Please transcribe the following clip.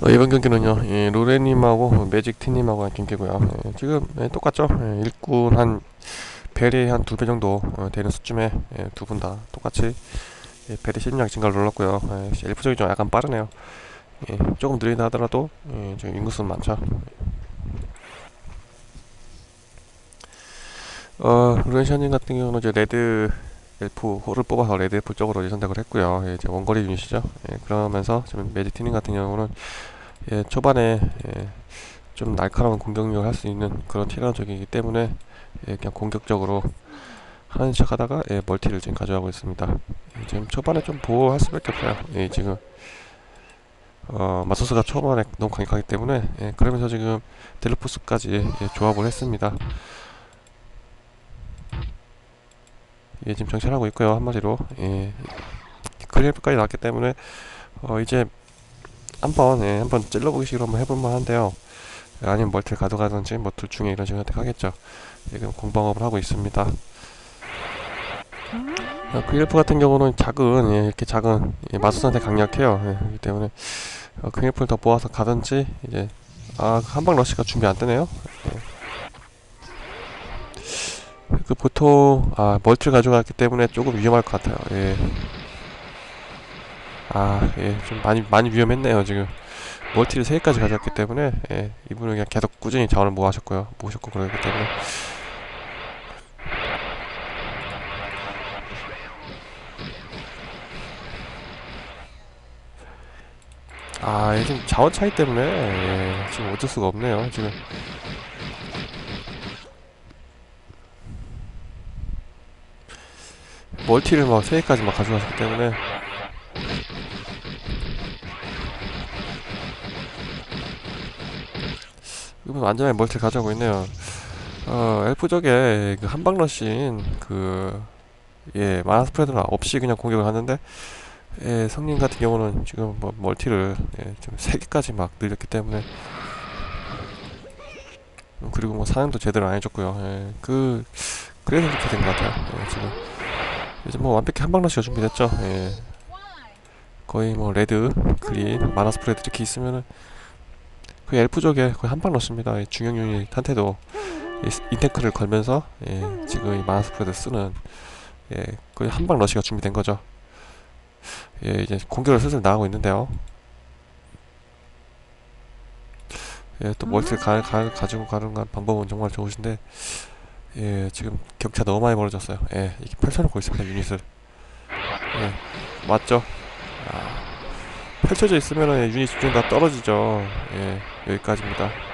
어, 이번 경기는요, 예, 로레님하고 매직티님하고 한 경기고요. 예, 지금 예, 똑같죠? 예, 일꾼 한 벨이 한두 배 정도 어, 되는 수준에 예, 두분 다 똑같이 예, 벨의 실력 증가를 눌렀고요. 예, 엘프적이 좀 약간 빠르네요. 예, 조금 느리다 하더라도 예, 지금 인구수는 많죠. 어, 루렌샤님 같은 경우는 이제 레드 엘프 호를 뽑아서 레드 엘프 쪽으로 선택을 했고요. 예, 이제 원거리 유닛이죠. 예, 그러면서 지금 매직티님 같은 경우는 예, 초반에 예, 좀 날카로운 공격력을 할 수 있는 그런 티라노적이기 때문에 예, 그냥 공격적으로 하는 척 하다가 예, 멀티를 지금 가져가고 있습니다. 예, 지금 초반에 좀 보호할 수밖에 없어요. 예, 지금 어, 마소스가 초반에 너무 강력하기 때문에 예, 그러면서 지금 델로포스까지 예, 조합을 했습니다. 예, 지금 정찰하고 있고요. 한마디로 예, 클리프까지 나왔기 때문에 어, 이제 한번 예, 한번 찔러보기 식으로 한번 해볼 만 한데요. 예, 아니면 멀티를 가져가든지 뭐 둘 중에 이런 식으로 선택하겠죠. 지금 공방업을 하고 있습니다. 어, 크릴프 같은 경우는 작은 예, 이렇게 작은 예, 마수한테 강력해요. 예, 그렇기 때문에 어, 크릴프를 더 모아서 가든지 이제 아 한방 러시가 준비 안 되네요. 예. 그 보통 아 멀티를 가져갔기 때문에 조금 위험할 것 같아요. 예. 아, 예, 좀 많이 많이 위험했네요 지금. 멀티를 3개까지 가져왔기 때문에 예, 이분은 그냥 계속 꾸준히 자원을 모으셨고요 모으셨고 그러기 때문에 아 이게 지금 자원 차이 때문에 예, 지금 어쩔 수가 없네요 지금 멀티를 막 3개까지 막 가져갔기 때문에 이분 완전히 멀티를 가져가고 있네요. 어, 엘프족의 그 한방러시인 그, 예, 마나 스프레드가 없이 그냥 공격을 하는데, 예, 성님 같은 경우는 지금 뭐 멀티를, 예, 좀 3개까지 막 늘렸기 때문에, 음, 그리고 뭐 사냥도 제대로 안 해줬고요. 예, 그, 그래서 이렇게 된 것 같아요. 예, 지금. 이제 뭐 완벽히 한방러시가 준비됐죠. 예. 거의 뭐 레드, 그린, 마나 스프레드 이렇게 있으면은, 그 엘프족에 거의 한 방 넣습니다. 중형 유닛한테도 인테크를 걸면서 예, 지금 이 마스프레드 쓰는 예, 거의 한 방 러시가 준비된 거죠. 예, 이제 공격을 슬슬 나가고 있는데요. 예, 또 멀티를 가, 가, 가지고 가는 건 방법은 정말 좋으신데 예, 지금 격차 너무 많이 벌어졌어요. 예, 이게 펼쳐놓고 있습니다, 유닛을. 예, 맞죠? 아, 펼쳐져 있으면은 유닛 집중 다 떨어지죠. 예, 여기까지입니다.